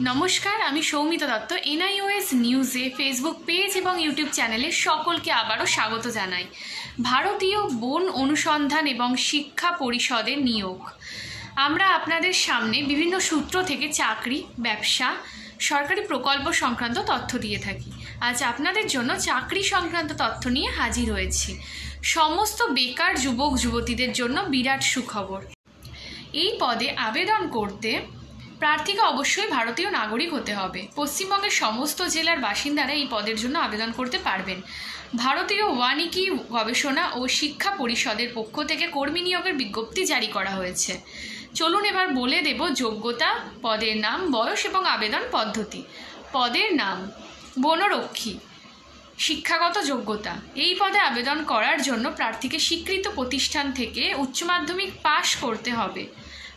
নমস্কার, আমি সৌমিতা দত্ত, এনআইওএস নিউজে ফেসবুক পেজ এবং ইউটিউব চ্যানেলে সকলকে আবারও স্বাগত জানাই। ভারতীয় বন অনুসন্ধান এবং শিক্ষা পরিষদের নিয়োগ। আমরা আপনাদের সামনে বিভিন্ন সূত্র থেকে চাকরি, ব্যবসা, সরকারি প্রকল্প সংক্রান্ত তথ্য দিয়ে থাকি। আজ আপনাদের জন্য চাকরি সংক্রান্ত তথ্য নিয়ে হাজির হয়েছি। সমস্ত বেকার যুবক যুবতীদের জন্য বিরাট সুখবর। এই পদে আবেদন করতে প্রার্থীকে অবশ্যই ভারতীয় নাগরিক হতে হবে। পশ্চিমবঙ্গের সমস্ত জেলার বাসিন্দারা এই পদের জন্য আবেদন করতে পারবেন। ভারতীয় ওয়ানিকি গবেষণা ও শিক্ষা পরিষদের পক্ষ থেকে কর্মী নিয়োগের বিজ্ঞপ্তি জারি করা হয়েছে। চলুন এবার বলে দেব যোগ্যতা, পদের নাম, বয়স এবং আবেদন পদ্ধতি। পদের নাম, বনরক্ষী। শিক্ষাগত যোগ্যতা, এই পদে আবেদন করার জন্য প্রার্থীকে স্বীকৃত প্রতিষ্ঠান থেকে উচ্চ মাধ্যমিক পাশ করতে হবে।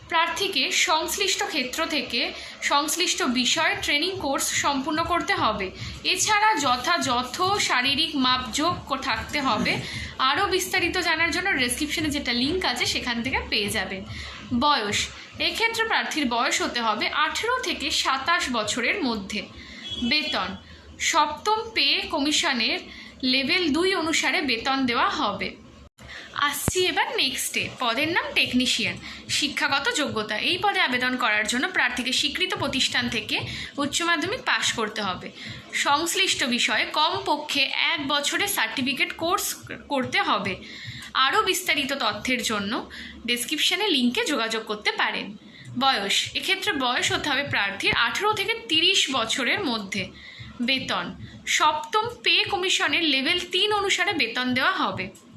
প্রার্থীকে সংশ্লিষ্ট ক্ষেত্র থেকে সংশ্লিষ্ট বিষয়ে ট্রেনিং কোর্স সম্পূর্ণ করতে হবে। এছাড়া যথাযথ শারীরিক মাপযোগ থাকতে হবে। আরও বিস্তারিত জানার জন্য ডেসক্রিপশনে যেটা লিঙ্ক আছে, সেখান থেকে পেয়ে যাবেন। বয়স। এক্ষেত্রে প্রার্থীর বয়স হতে হবে আঠেরো থেকে সাতাশ বছরের মধ্যে। বেতন। সপ্তম পে কমিশনের লেভেল দুই অনুসারে বেতন দেওয়া হবে। আসছি এবার নেক্সটে পদের নাম টেকনিশিয়ান শিক্ষাগত যোগ্যতা। এই পদে আবেদন করার জন্য প্রার্থীকে স্বীকৃত প্রতিষ্ঠান থেকে উচ্চ মাধ্যমিক পাশ করতে হবে। সংশ্লিষ্ট বিষয়ে কমপক্ষে এক বছরের সার্টিফিকেট কোর্স করতে হবে। আরও বিস্তারিত তথ্যের জন্য ডেসক্রিপশানে লিঙ্কে যোগাযোগ করতে পারেন। বয়স। এক্ষেত্রে বয়স হতে হবে প্রার্থীর আঠেরো থেকে তিরিশ বছরের মধ্যে। বেতন। সপ্তম পে কমিশনের লেভেল তিন অনুসারে বেতন দেওয়া হবে।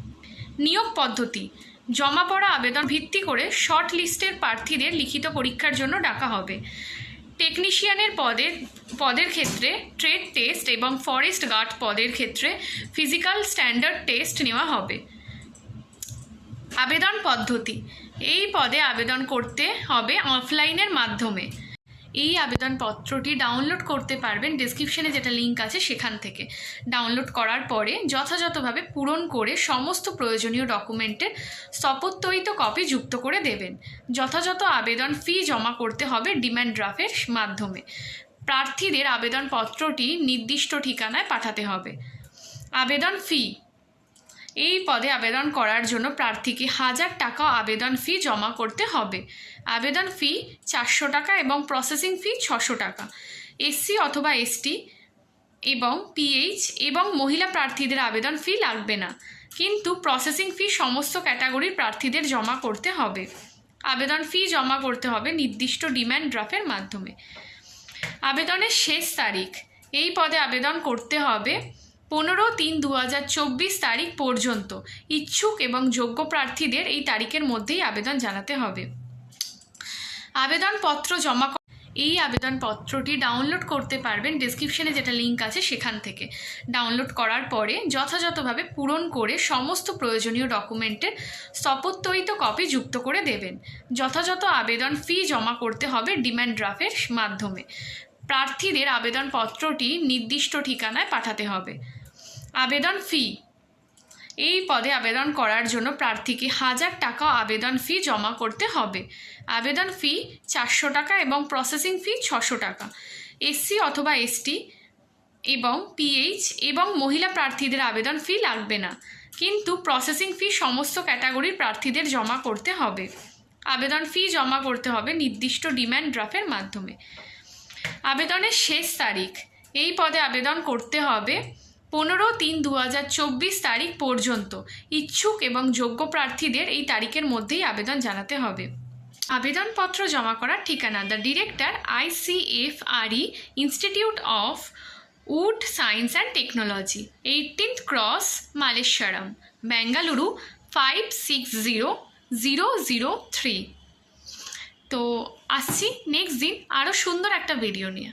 নিয়োগ পদ্ধতি। জমা পড়া আবেদন ভিত্তি করে শর্ট লিস্টের প্রার্থীদের লিখিত পরীক্ষার জন্য ডাকা হবে। টেকনিশিয়ানের পদের পদের ক্ষেত্রে ট্রেড টেস্ট এবং ফরেস্ট গার্ড পদের ক্ষেত্রে ফিজিক্যাল স্ট্যান্ডার্ড টেস্ট নেওয়া হবে। আবেদন পদ্ধতি। এই পদে আবেদন করতে হবে অফলাইনের মাধ্যমে। এই আবেদনপত্রটি ডাউনলোড করতে পারবেন ডেসক্রিপশনে যেটা লিঙ্ক আছে সেখান থেকে। ডাউনলোড করার পরে যথাযথভাবে পূরণ করে সমস্ত প্রয়োজনীয় ডকুমেন্টের শপথিত কপি যুক্ত করে দেবেন। যথাযথ আবেদন ফি জমা করতে হবে ডিম্যান্ড ড্রাফের মাধ্যমে। প্রার্থীদের আবেদনপত্রটি নির্দিষ্ট ঠিকানায় পাঠাতে হবে। আবেদন ফি এই পদে আবেদন করার জন্য প্রার্থীকে হাজার টাকা আবেদন ফি জমা করতে হবে। আবেদন ফি চারশো টাকা এবং প্রসেসিং ফি ছশো টাকা। এসসি অথবা এসটি এবং পিএইচ এবং মহিলা প্রার্থীদের আবেদন ফি লাগবে না। কিন্তু প্রসেসিং ফি সমস্ত ক্যাটাগরির প্রার্থীদের জমা করতে হবে। আবেদন ফি জমা করতে হবে নির্দিষ্ট ডিম্যান্ড ড্রাফের মাধ্যমে। আবেদনের শেষ তারিখ। এই পদে আবেদন করতে হবে পনেরো তিন দু তারিখ পর্যন্ত। ইচ্ছুক এবং যোগ্য প্রার্থীদের এই তারিখের মধ্যেই আবেদন জানাতে হবে। আবেদনপত্র জমা এই আবেদনপত্রটি ডাউনলোড করতে পারবেন। ডেসক্রিপশনে যেটা লিঙ্ক আছে সেখান থেকে। ডাউনলোড করার পরে যথাযথভাবে পূরণ করে সমস্ত প্রয়োজনীয় ডকুমেন্টের শপথিত কপি যুক্ত করে দেবেন। যথাযথ আবেদন ফি জমা করতে হবে ডিম্যান্ড ড্রাফের মাধ্যমে। প্রার্থীদের আবেদনপত্রটি নির্দিষ্ট ঠিকানায় পাঠাতে হবে। আবেদন ফি এই পদে আবেদন করার জন্য প্রার্থীকে হাজার টাকা আবেদন ফি জমা করতে হবে। আবেদন ফি চারশো টাকা এবং প্রসেসিং ফি ছশো টাকা। এসসি অথবা এসটি এবং পিএইচ এবং মহিলা প্রার্থীদের আবেদন ফি লাগবে না। কিন্তু প্রসেসিং ফি সমস্ত ক্যাটাগরির প্রার্থীদের জমা করতে হবে। আবেদন ফি জমা করতে হবে নির্দিষ্ট ডিম্যান্ড ড্রাফের মাধ্যমে। আবেদনের শেষ তারিখ। এই পদে আবেদন করতে হবে পনেরো তিন দু হাজার চব্বিশ তারিখ পর্যন্ত ইচ্ছুক এবং যোগ্য প্রার্থীদের এই তারিখের মধ্যেই আবেদন জানাতে হবে। আবেদনপত্র জমা করার ঠিকানা the director ICFRE institute of wood science and technology eighteenth cross Malleshwaram Bengaluru five six zero zero zero three তো আসছি নেক্সট দিন আরও সুন্দর একটা ভিডিও নিয়ে।